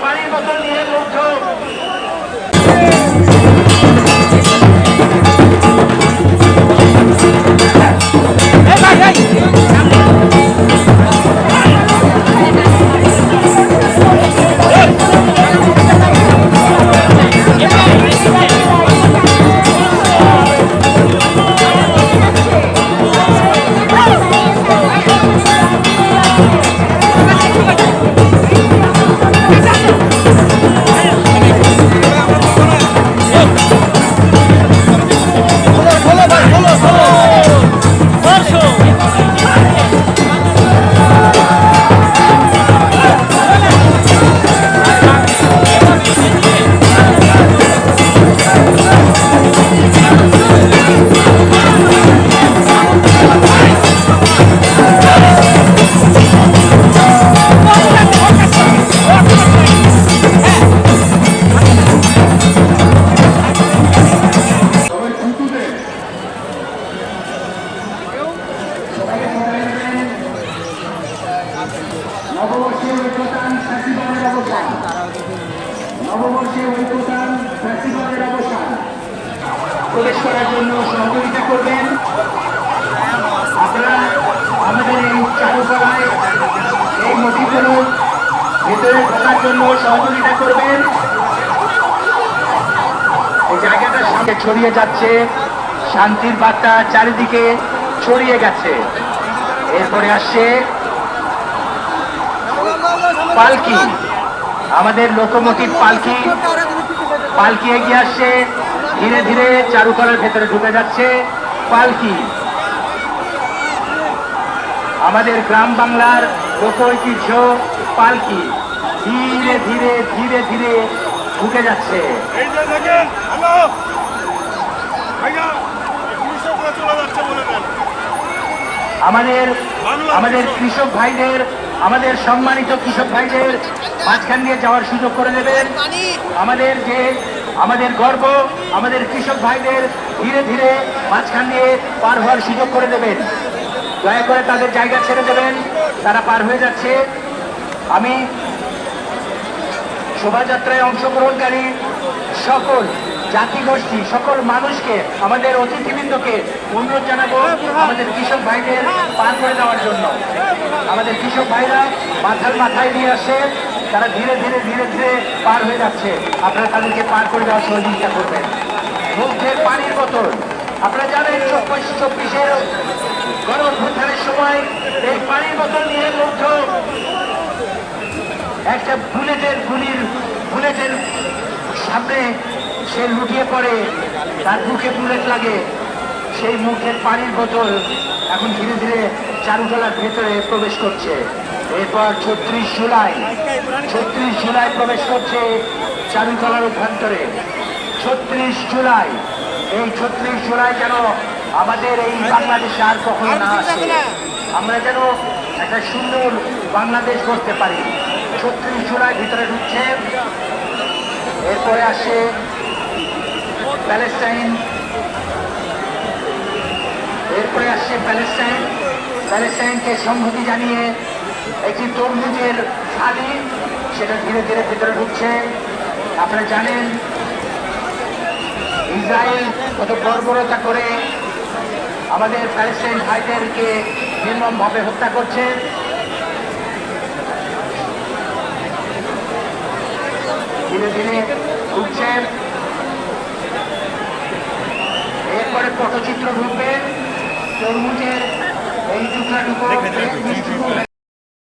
parem botando dinheiro no campo. প্রবেশ করার জন্য সহযোগিতা করবেন। আপনারা আমাদের এই চারুকলায় এই নথিগুলোর ভেতরে ঢোকার জন্য সহযোগিতা করবেন। এই জায়গাটার সঙ্গে ছড়িয়ে যাচ্ছে, শান্তির বার্তা চারিদিকে ছড়িয়ে গেছে। এরপরে আসছে পালকি। আমাদের লোকোমোটিভ পালকি। পালকি এগিয়ে আসছে। ধীরে ধীরে চারুকলার ভেতরে ঢুকে যাচ্ছে পালকি। আমাদের গ্রাম বাংলার লোক ঐতিহ্য পালকি। ধীরে ধীরে ধীরে ধীরে ঢুকে যাচ্ছে। আমাদের আমাদের কৃষক ভাইদের আমাদের সম্মানিত কৃষক ভাইদের মাঝখান দিয়ে যাওয়ার সুযোগ করে দেবেন। আমাদের যে, আমাদের গর্ব, আমাদের কৃষক ভাইদের ধীরে ধীরে মাঝখান দিয়ে পার হওয়ার সুযোগ করে দেবেন। দয়া করে তাদের জায়গা ছেড়ে দেবেন। তারা পার হয়ে যাচ্ছে। আমি শোভাযাত্রায় অংশগ্রহণকারী সকল জাতিগোষ্ঠী, সকল মানুষকে, আমাদের অতিথিবৃন্দকে অনুরোধ জানাব আমাদের কৃষক ভাইদের পার করে দেওয়ার জন্য। আমাদের কৃষক ভাইরা মাথার মাথায় নিয়ে আসে, তারা ধীরে ধীরে ধীরে ধীরে পার হয়ে যাচ্ছে। আপনারা তাদেরকে পার করে দেওয়ার সহযোগিতা করবেন। মুগ্ধের পানির বোতল। আপনারা জানেন, চব্বিশ চব্বিশের গণ সময় এই পানির বোতল নিয়ে মুগ্ধ। একটা বুলেটের গুলির, বুলেটের সামনে সে লুটিয়ে পড়ে, তার মুখে বুলেট লাগে। সেই মুখের পানির বোতল এখন ধীরে ধীরে চারুতলার ভেতরে প্রবেশ করছে। এরপর ছত্রিশ জুলাই ছত্রিশ জুলাই প্রবেশ করছে চারুতলার অভ্যন্তরে। ছত্রিশ জুলাই, এই ছত্রিশ জুলাই যেন আমাদের এই বাংলাদেশে আর কখনো না আসে। আমরা যেন একটা সুন্দর বাংলাদেশ করতে পারি। ছত্রিশ জুলাই ভিতরে ঢুকছে, এরপরে আসে প্যালেস্টাইন। এরপরে আসছে প্যালেস্টাইন। প্যালেস্টাইনকে সংহতি জানিয়ে একটি তরমুজের থালি সেটা ধীরে ধীরে ভিতরে ঢুকছে। আপনারা জানেন, ইসরায়েল কত বর্বরতা করে আমাদের প্যালেস্টাইন ভাইদেরকে নির্মমভাবে হত্যা করছে। ধীরে ধীরে ঢুকছে এরপরে পটচিত্র ঢুকবে তরমুজের এই টুকরা টুকরো